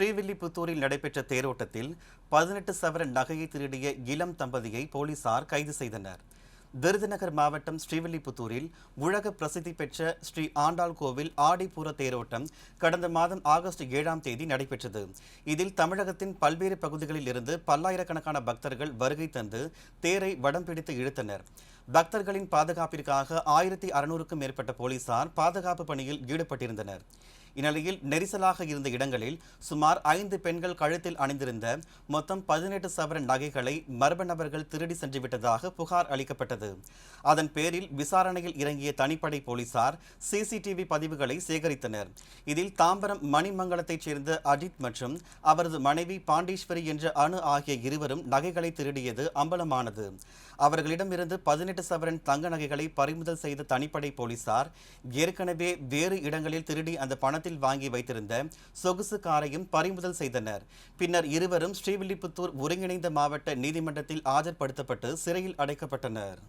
ஸ்ரீவில்லிபுத்தூரில் நடைபெற்ற தேரோட்டத்தில் பதினெட்டு சவரன் நகையை திருடிய இளம் தம்பதியை போலீசார் கைது செய்தனர். விருதுநகர் மாவட்டம் ஸ்ரீவில்லிபுத்தூரில் உலக பிரசித்தி பெற்ற ஸ்ரீ ஆண்டாள் கோவில் ஆடிப்பூர தேரோட்டம் கடந்த மாதம் ஆகஸ்ட் ஏழாம் தேதி நடைபெற்றது. இதில் தமிழகத்தின் பல்வேறு பகுதிகளில் இருந்து பல்லாயிரக்கணக்கான பக்தர்கள் வருகை தந்து தேரை வடம் பிடித்து இழுத்தனர். பக்தர்களின் பாதுகாப்பிற்காக ஆயிரத்தி அறுநூறுக்கும் மேற்பட்ட போலீசார் பாதுகாப்பு பணியில் ஈடுபட்டிருந்தனர். இந்நிலையில் நெரிசலாக இருந்த இடங்களில் சுமார் ஐந்து பெண்கள் கழுத்தில் அணிந்திருந்த மொத்தம் பதினெட்டு சவரன் நகைகளை மர்ம நபர்கள் திருடி சென்றுவிட்டதாக புகார் அளிக்கப்பட்டது. அதன் பேரில் விசாரணையில் இறங்கிய தனிப்படை போலீசார் சிசிடிவி பதிவுகளை சேகரித்தனர். இதில் தாம்பரம் மணிமங்கலத்தைச் சேர்ந்த அஜித் மற்றும் அவரது மனைவி பாண்டீஸ்வரி என்ற அணு ஆகிய இருவரும் நகைகளை திருடியது அம்பலமானது. அவர்களிடமிருந்து பதினெட்டு சவரன் தங்க நகைகளை பறிமுதல் செய்த தனிப்படை போலீசார் ஏற்கனவே வேறு இடங்களில் திருடி அந்த பணத்தில் வாங்கி வைத்திருந்த சொகுசு காரையும் பறிமுதல் செய்தனர். பின்னர் இருவரும் ஸ்ரீவில்லிபுத்தூர் ஒருங்கிணைந்த மாவட்ட நீதிமன்றத்தில் ஆஜர்படுத்தப்பட்டு சிறையில் அடைக்கப்பட்டனர்.